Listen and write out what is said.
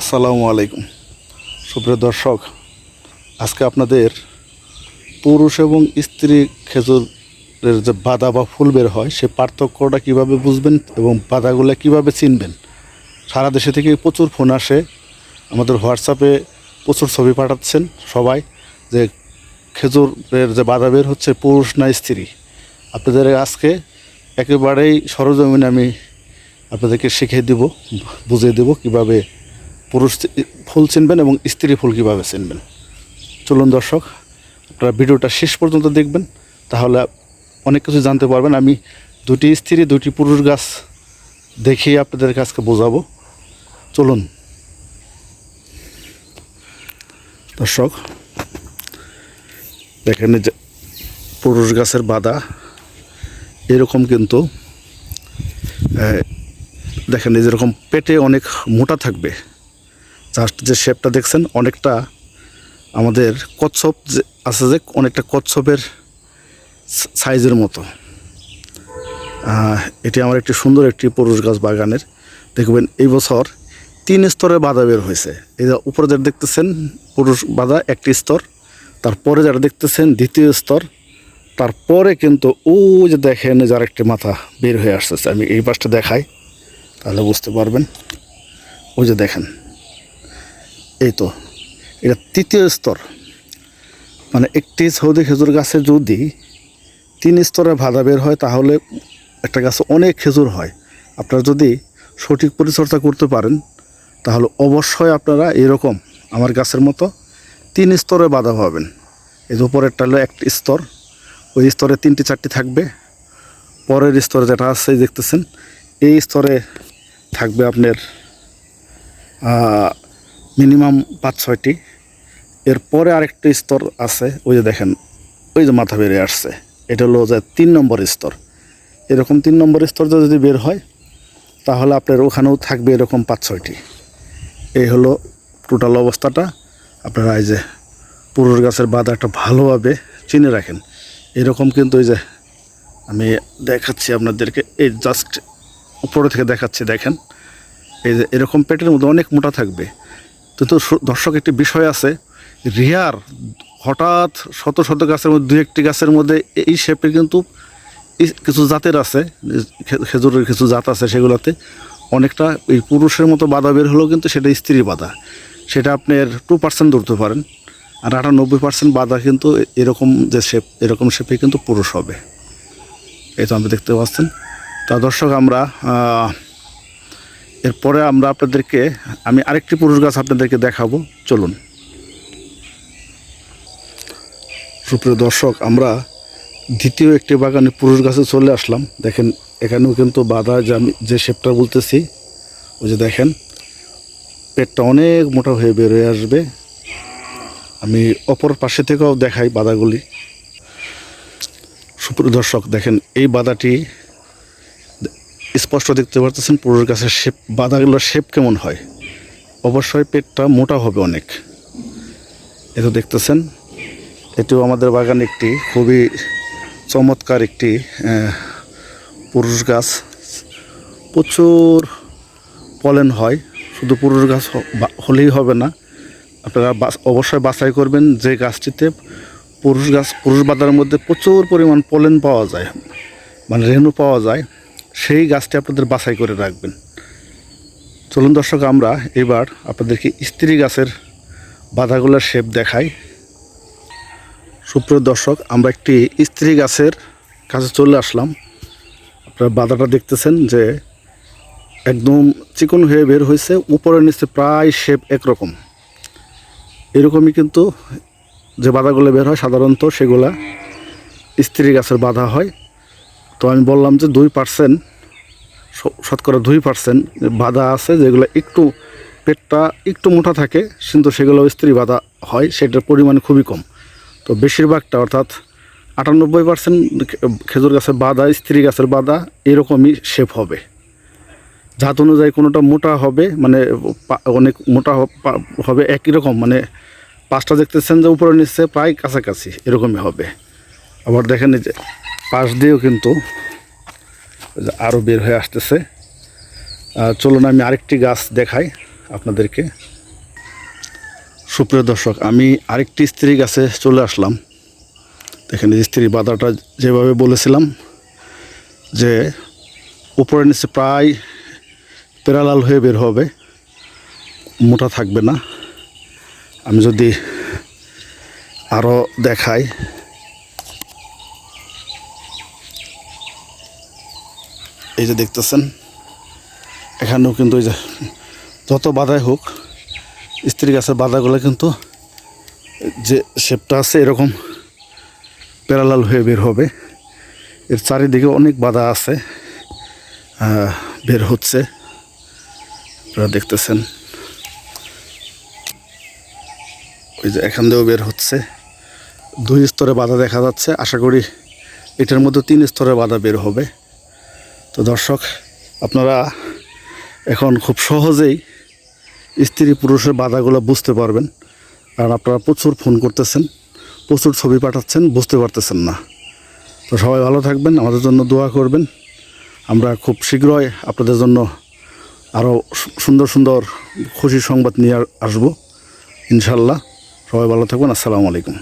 আসসালামু আলাইকুম। সুপ্রিয় দর্শক, আজকে আপনাদের পুরুষ এবং স্ত্রী খেজুরের যে বাদা বা ফুল বের হয়, সে পার্থক্যটা কীভাবে বুঝবেন এবং বাদাগুলো কীভাবে চিনবেন? সারা দেশে থেকে প্রচুর ফোন আসে। আমাদের হোয়াটসঅ্যাপে প্রচুর ছবি পাঠাচ্ছেন সবাই যে খেজুরের যে বাধা বের হচ্ছে পুরুষ না স্ত্রী। আপনাদের আজকে একেবারেই সরজমিনে আমি আপনাদেরকে শিখিয়ে দিব, বুঝিয়ে দেব কীভাবে পুরুষ ফুল চিনবেন এবং স্ত্রী ফুল কীভাবে চিনবেন। চলুন দর্শক, আপনারা ভিডিওটা শেষ পর্যন্ত দেখবেন, তাহলে অনেক কিছু জানতে পারবেন। আমি দুটি স্ত্রী, দুটি পুরুষ গাছ দেখিয়ে আপনাদের কাছকে বোঝাবো। চলুন। দর্শক দেখেন যে পুরুষ গাছের বাদা এরকম কিন্তু দেখেন যেরকম পেটে অনেক মোটা থাকবে। জাস্ট যে শেপটা দেখছেন, অনেকটা আমাদের কচ্ছপ যে আছে যে, অনেকটা কচ্ছপের সাইজের মতো। এটি আমার একটি সুন্দর একটি পুরুষ গাছ বাগানের। দেখবেন এই বছর তিন স্তরে বাধা বের হয়েছে। এই যে উপরে যারা দেখতেছেন পুরুষ বাধা একটি স্তর, তারপরে যারা দেখতেছেন দ্বিতীয় স্তর, তারপরে কিন্তু ও যে দেখেন যার একটি মাথা বের হয়ে আসতেছে। আমি এই পাশটা দেখাই, তাহলে বুঝতে পারবেন। ও যে দেখেন। এই তো এটা তৃতীয় স্তর মানে একটি সৌদি খেজুর গাছে যদি তিন স্তরে বাধা বের হয়, তাহলে একটা গাছে অনেক খেজুর হয়। আপনারা যদি সঠিক পরিচর্যা করতে পারেন, তাহলে অবশ্যই আপনারা এরকম আমার গাছের মতো তিন স্তরে বাধা পাবেন। এর উপরেরটা হলো একটি স্তর, ওই স্তরে তিনটি চারটি থাকবে। পরের স্তরে যেটা আছে দেখতেছেন, এই স্তরে থাকবে আপনার মিনিমাম পাঁচ, ছয়টি। এরপরে আরেকটি স্তর আছে, ওই যে দেখেন, ওই যে মাথা বেরিয়ে আসছে। এটা হলো যে তিন নম্বর স্তর। এরকম তিন নম্বর স্তর যদি বের হয়, তাহলে আপনার ওখানেও থাকবে এরকম পাঁচ, ছয়টি। এই হলো টোটাল অবস্থাটা। আপনারা এই যে পুরুষ গাছের বাদাটা ভালোভাবে চিনে রাখেন। এরকম কিন্তু এই যে আমি দেখাচ্ছি আপনাদেরকে, এই জাস্ট উপরে থেকে দেখাচ্ছি, দেখেন। এই যে এরকম পেটের মধ্যে অনেক মোটা থাকবে। সু- দর্শক, একটি বিষয় আছে। রিয়ার হঠাৎ শত শত গাছের মধ্যে দু একটি গাছের মধ্যে এই শেপের কিন্তু কিছু জাতের আছে খেজুরের কিছু জাত আছে সেগুলোতে। অনেকটা এই পুরুষের মতো বাধা বের হলেও কিন্তু সেটা স্ত্রী বাধা। সেটা আপনার টু পার্সেন্ট ধরতে পারেন। আর আটানব্বই পার্সেন্ট বাধা কিন্তু এরকম যে শেপ, এরকম শেপে কিন্তু পুরুষ হবে। এই তো আপনি দেখতে পাচ্ছেন। তা দর্শক, আমরা এরপরে আমরা আপনাদেরকে, আমি আরেকটি পুরুষ গাছ আপনাদেরকে দেখাবো। চলুন। সুপ্রিয় দর্শক, আমরা দ্বিতীয় একটি বাগানে পুরুষ গাছে চলে আসলাম। দেখেন, এখানেও কিন্তু বাধা যে আমি যে শেপটা বলতেছি, ওই যে দেখেন, পেটটা অনেক মোটা হয়ে বের হয়ে আসবে। আমি অপর পাশে থেকেও দেখাই বাধাগুলি। সুপ্রিয় দর্শক, দেখেন, এই বাধাটি স্পষ্ট দেখতে পারতেছেন পুরুষ গাছের শেপ বাদাগুলোর শেপ কেমন হয়। অবশ্যই পেটটা মোটা হবে অনেক। এটা দেখতেছেন, এটিও আমাদের বাগানে একটি খুবই চমৎকার একটি পুরুষ গাছ। প্রচুর পলেন হয়, শুধু পুরুষ গাছ হলেই হবে না। আপনারা অবশ্যই বাছাই করবেন যে গাছটিতে পুরুষ গাছ, পুরুষ বাদার মধ্যে প্রচুর পরিমাণ পলেন পাওয়া যায়। মানে রেণু পাওয়া যায়। সেই গাছটি আপনাদের বাছাই করে রাখবেন। চলুন দর্শক, আমরা এবার আপনাদেরকে স্ত্রী গাছের বাধাগুলোর শেপ দেখাই। সুপ্রিয় দর্শক, আমরা একটি স্ত্রী গাছের কাছে চলে আসলাম। আপনারা বাধাটা দেখতেছেন যে একদম চিকন হয়ে বের হয়েছে, উপরের নিচে প্রায় শেপ একরকম। এরকমই কিন্তু যে বাধাগুলো বের হয়, সাধারণত সেগুলা স্ত্রী গাছের বাধা হয়। তো আমি বললাম যে দুই পার্সেন্ট শতকরা দুই পার্সেন্ট বাধা আছে যেগুলো একটু পেটটা একটু মোটা থাকে, কিন্তু সেগুলো স্ত্রী বাধা হয়, সেটার পরিমাণ খুবই কম। তো বেশিরভাগটা অর্থাৎ আটানব্বই পার্সেন্ট খেজুর গাছের বাধা, স্ত্রী গাছের বাধা, এরকমই শেপ হবে। জাত অনুযায়ী কোনোটা মোটা হবে মানে অনেক মোটা হবে একই রকম মানে পাঁচটা দেখতেছেন যে উপরে নিচে প্রায় কাছাকাছি, এরকমই হবে। আবার দেখেন যে পাশ দিয়েও কিন্তু আরও বের হয়ে আসতেছে। চলুন আমি আরেকটি গাছ দেখাই আপনাদেরকে। সুপ্রিয় দর্শক, আমি আরেকটি স্ত্রী গাছে চলে আসলাম। দেখেন এই স্ত্রী বাধাটা যেভাবে বলেছিলাম যে উপরে নিচে প্রায় প্যারালাল হয়ে বের হবে, মোটা থাকবে না। আমি যদি আরও দেখাই এই যে দেখতেছেন, এখানেও কিন্তু এই যে যত বাধাই হোক স্ত্রী গাছের বাধাগুলো কিন্তু যে শেপটা আছে এরকম প্যারালাল হয়ে বের হবে। এর চারিদিকে অনেক বাধা আছে বের হচ্ছে। আপনারা দেখতেছেন। ওই যে এখান দিয়েও বের হচ্ছে। দুই স্তরে বাধা দেখা যাচ্ছে। আশা করি এটার মধ্যে তিন স্তরে বাধা বের হবে। তো দর্শক, আপনারা এখন খুব সহজেই স্ত্রী পুরুষের বাধাগুলো বুঝতে পারবেন। কারণ আপনারা প্রচুর ফোন করতেছেন, প্রচুর ছবি পাঠাচ্ছেন, বুঝতে পারতেছেন না। তো সবাই ভালো থাকবেন, আমাদের জন্য দোয়া করবেন। আমরা খুব শীঘ্রই আপনাদের জন্য আরও সুন্দর সুন্দর খুশি সংবাদ নিয়ে আসব, ইনশাল্লাহ। সবাই ভালো থাকবেন আসসালামু আলাইকুম।